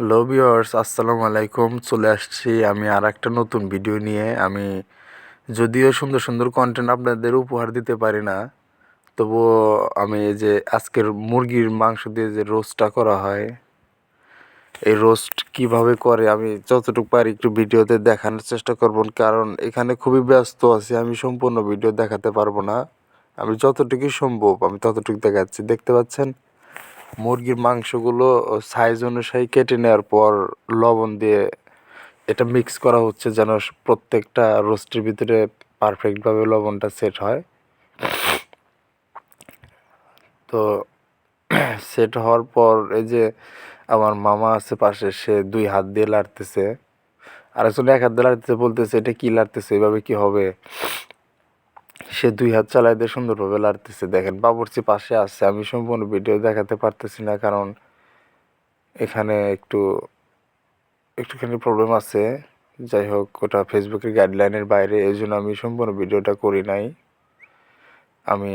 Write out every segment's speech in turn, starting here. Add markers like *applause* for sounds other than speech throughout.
Hello viewers আসসালামু আলাইকুম। চলে আসছি আমি আর একটা নতুন ভিডিও নিয়ে। আমি যদিও সুন্দর সুন্দর কন্টেন্ট আপনাদের উপহার দিতে পারি না, তবুও আমি এই যে আজকের মুরগির মাংস দিয়ে যে রোস্টটা করা হয়, এই রোস্ট কীভাবে করে আমি যতটুকু পারি একটু ভিডিওতে দেখানোর চেষ্টা করব, কারণ এখানে খুবই ব্যস্ত আছি, আমি সম্পূর্ণ ভিডিও দেখাতে পারব না। আমি যতটুকু সম্ভব আমি ততটুকু দেখাচ্ছি, দেখতে পাচ্ছেন? মুরগির মাংসগুলো সাইজ অনুযায়ী কেটে নেওয়ার পর লবণ দিয়ে এটা মিক্স করা হচ্ছে যেন প্রত্যেকটা রোস্টের ভিতরে পারফেক্টভাবে লবণটা সেট হয়। তো *clears throat* সেট হওয়ার পর এই যে আমার মামা আছে পাশে, সে দুই হাত দিয়ে লাড়তেছে। আর আসলে এক হাত দিয়ে লাড়তেছে, বলতেছে, এটা কী লাড়তেছে? এভাবে কি হবে? সে দুই হাত চালাই দিয়ে সুন্দরভাবে লাড়তেছে। দেখেন, বাবুর্চি পাশে আছে। আমি সম্পূর্ণ ভিডিও দেখাতে পারতেছি না, কারণ এখানে একটু, একটুখানি প্রবলেম আছে। যাই হোক, ওটা ফেসবুকের গাইডলাইনের বাইরে, এই জন্য আমি সম্পূর্ণ ভিডিওটা করি নাই। আমি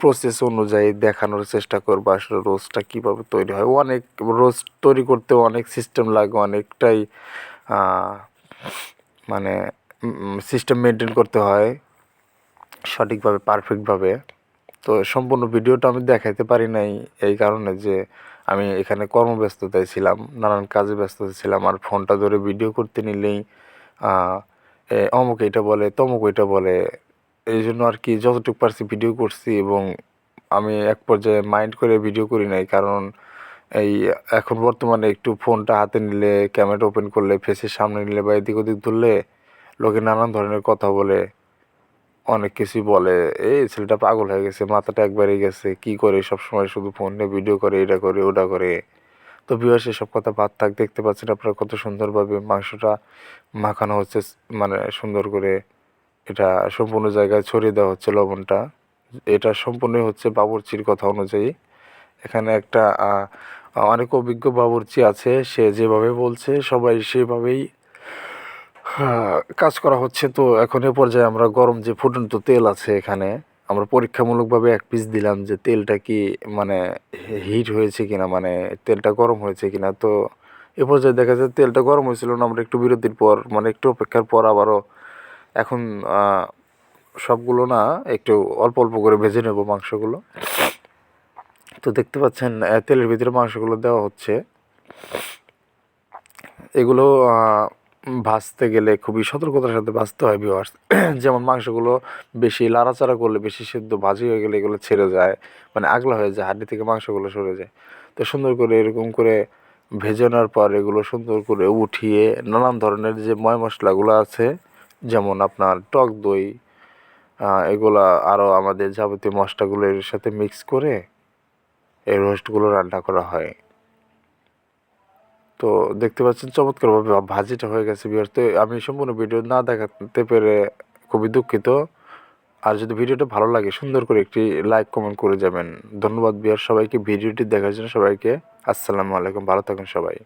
প্রসেস অনুযায়ী দেখানোর চেষ্টা করব, আসলে রোজটা কীভাবে তৈরি হয়। অনেক রোজ তৈরি করতে অনেক সিস্টেম লাগে, অনেকটাই মানে সিস্টেম মেনটেন করতে হয়। সঠিকভাবে পারফেক্টভাবে তো সম্পূর্ণ ভিডিওটা আমি দেখাইতে পারি নাই এই কারণে যে আমি এখানে কর্মব্যস্ততায় ছিলাম, নানান কাজে ব্যস্ত ছিলাম আর ফোনটা ধরে ভিডিও করতে নিলেই অমুক এটা বলে, তমুক এটা বলে, এই জন্য আর কি যতটুকু পারছি ভিডিও করছি এবং আমি এক পর্যায়ে মাইন্ড করে ভিডিও করি নাই কারণ এই এখন বর্তমানে একটু ফোনটা হাতে নিলে ক্যামেরা ওপেন করলে ফেসের সামনে নিলে বা এদিক ওদিক ধরলে, লোকে নানান ধরনের কথা বলে। অনেক কিছুই বলে, এই ছেলেটা পাগল হয়ে গেছে, মাথাটা একবারই গেছে, কি করে সব সময় শুধু ফোন ভিডিও করে, এটা করে, ওটা করে? তো বিবাসে সব কথা বাদ থাক, দেখতে পাচ্ছেন আপনারা কত সুন্দরভাবে মাংসটা মাখানো হচ্ছে মানে সুন্দর করে এটা সম্পূর্ণ জায়গায় ছড়িয়ে দেওয়া হচ্ছে লবণটা। এটা সম্পূর্ণই হচ্ছে বাবুর্চির কথা অনুযায়ী। এখানে একটা অনেক অভিজ্ঞ বাবুর্চি আছে, সে যেভাবে বলছে, সবাই সেভাবেই কাজ করা হচ্ছে। তো এখন এ পর্যায়ে আমরা গরম যে ফুটন্ত তেল আছে এখানে, আমরা পরীক্ষামূলকভাবে এক পিস দিলাম যে তেলটা কি মানে হিট হয়েছে কিনা মানে তেলটা গরম হয়েছে কিনা। তো এ পর্যায়ে দেখা যায় তেলটা গরম হয়েছিল না, আমরা একটু বিরতির পর মানে একটু অপেক্ষার পর আবারও এখন সবগুলো না একটু অল্প অল্প করে ভেজে নেব মাংসগুলো। তো দেখতে পাচ্ছেন তেলের ভিতরে মাংসগুলো দেওয়া হচ্ছে। এগুলো ভাজতে গেলে খুবই সতর্কতার সাথে ভাজতে হয় ভিওয়ার্স *clears throat* যেমন মাংসগুলো বেশি লাড়াচাড়া করলে, বেশি সেদ্ধ, ভাজি হয়ে গেলে এগুলো ছেড়ে যায় মানে আগলা হয়ে যায়, হাড্ডি থেকে মাংসগুলো সরে যায়। তো সুন্দর করে এরকম করে ভেজে নেওয়ার পর এগুলো সুন্দর করে উঠিয়ে নানান ধরনের যে ময় মশলাগুলো আছে, যেমন আপনার টক দই এগুলা আরও আমাদের যাবতীয় মশলাগুলো এর সাথে মিক্স করে এই রোস্টগুলো রান্না করা হয়। তো দেখতে পাচ্ছেন চমৎকারভাবে ভাজিটা হয়ে গেছে বিয়ার তো আমি সম্পূর্ণ ভিডিও না দেখাতে পেরে খুবই দুঃখিত। আর যদি ভিডিওটা ভালো লাগে, সুন্দর করে একটি লাইক কমেন্ট করে যাবেন। ধন্যবাদ বিয়ার সবাইকে। ভিডিওটি দেখার জন্য সবাইকে আসসালামু আলাইকুম। ভালো থাকুন সবাই।